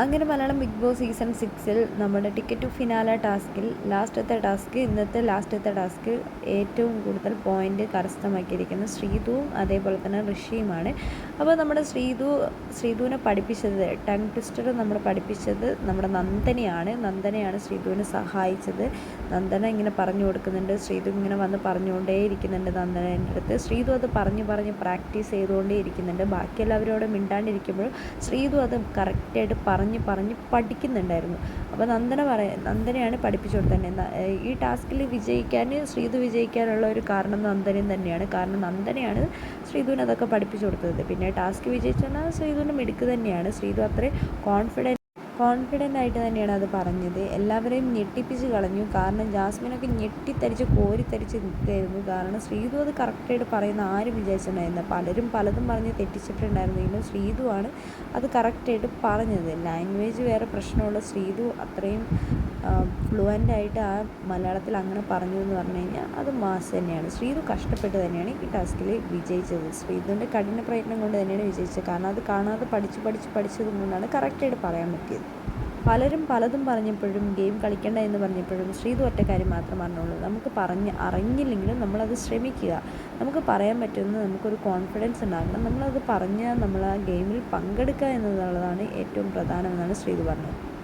അങ്ങനെ Malayalam big boss season സിക്സിൽ നമ്മുടെ ടിക്കറ്റ് ടു ഫിനാല ടാസ്കിൽ ലാസ്റ്റത്തെ ടാസ്ക് ഇന്നത്തെ ലാസ്റ്റത്തെ ടാസ്ക് ഏറ്റവും കൂടുതൽ പോയിന്റ് കരസ്ഥമാക്കിയിരിക്കുന്നത് ശ്രീതുവും അതേപോലെ തന്നെ ഋഷിയുമാണ്. അപ്പോൾ നമ്മുടെ ശ്രീതു ശ്രീതുവിനെ പഠിപ്പിച്ചത് ടങ് ട്വിസ്റ്റർ നമ്മൾ പഠിപ്പിച്ചത് നമ്മുടെ നന്ദനയാണ്. നന്ദനയാണ് ശ്രീതുവിനെ സഹായിച്ചത്. നന്ദന ഇങ്ങനെ പറഞ്ഞു കൊടുക്കുന്നുണ്ട്. ശ്രീതു ഇങ്ങനെ വന്ന് പറഞ്ഞുകൊണ്ടേ ഇരിക്കുന്നുണ്ട് നന്ദനേന്റെ അടുത്ത്. ശ്രീതു അത് പറഞ്ഞു പറഞ്ഞ് പ്രാക്ടീസ് ചെയ്തുകൊണ്ടേ ഇരിക്കുന്നുണ്ട്. ബാക്കി മിണ്ടാണ്ടിരിക്കുമ്പോഴും മിണ്ടാണ്ടിരിക്കുമ്പോൾ ശ്രീതു അത് കറക്റ്റായിട്ട് പറഞ്ഞ് പറഞ്ഞ് പറഞ്ഞ് പഠിക്കുന്നുണ്ടായിരുന്നു. അപ്പോൾ നന്ദന പറയ നന്ദനയാണ് പഠിപ്പിച്ചു കൊടുത്തത് ഈ ടാസ്കിൽ വിജയിക്കാൻ ശ്രീതു വിജയിക്കാനുള്ള ഒരു കാരണം നന്ദനയും തന്നെയാണ്. കാരണം നന്ദനയാണ് ശ്രീതുവിന് അതൊക്കെ പഠിപ്പിച്ചു കൊടുത്തത് പിന്നെ ടാസ്ക് വിജയിച്ചാൽ ശ്രീതുവിന്റെ മിടുക്ക് തന്നെയാണ്. ശ്രീതു അത്രയും കോൺഫിഡന്റ് കോൺഫിഡന്റ് ആയിട്ട് തന്നെയാണ് അത് പറഞ്ഞത്. എല്ലാവരെയും ഞെട്ടിപ്പിച്ച് കളഞ്ഞു. കാരണം ജാസ്മിനൊക്കെ ഞെട്ടിത്തരിച്ച് കോരിത്തരിച്ച് നിൽക്കുകയായിരുന്നു. കാരണം ശ്രീതു അത് കറക്റ്റായിട്ട് പറയുന്ന ആരും വിചാരിച്ചിട്ടുണ്ടായിരുന്നു പലരും പലതും പറഞ്ഞ് തെറ്റിച്ചിട്ടുണ്ടായിരുന്നെങ്കിലും ആണ് അത് കറക്റ്റായിട്ട് പറഞ്ഞത്. ലാംഗ്വേജ് വേറെ പ്രശ്നമുള്ള ശ്രീതു അത്രയും ഫ്ലുവന്റ് ആയിട്ട് ആ മലയാളത്തിൽ അങ്ങനെ പറഞ്ഞു എന്ന് പറഞ്ഞു കഴിഞ്ഞാൽ അത് മാസ് തന്നെയാണ്. ശ്രീതു കഷ്ടപ്പെട്ട് തന്നെയാണ് ഈ ടാസ്കിൽ വിജയിച്ചത്. ശ്രീതുവിന്റെ കഠിന പ്രയത്നം കൊണ്ട് തന്നെയാണ് വിജയിച്ചത്. കാരണം അത് കാണാതെ പഠിച്ച് പഠിച്ച് പഠിച്ചത് കൊണ്ടാണ് കറക്റ്റായിട്ട് പറയാൻ പറ്റിയത്. പലരും പലതും പറഞ്ഞപ്പോഴും ഗെയിം കളിക്കേണ്ട എന്ന് പറഞ്ഞപ്പോഴും ശ്രീതു ഒറ്റ കാര്യം മാത്രം പറഞ്ഞുള്ളൂ. നമുക്ക് പറഞ്ഞ് അറിഞ്ഞില്ലെങ്കിലും നമ്മളത് ശ്രമിക്കുക. നമുക്ക് പറയാൻ പറ്റുന്ന നമുക്കൊരു കോൺഫിഡൻസ് ഉണ്ടാകണം. നമ്മളത് പറഞ്ഞാൽ നമ്മൾ ആ ഗെയിമിൽ പങ്കെടുക്കുക എന്നുള്ളതാണ് ഏറ്റവും പ്രധാനമെന്നാണ് ശ്രീതു പറഞ്ഞത്.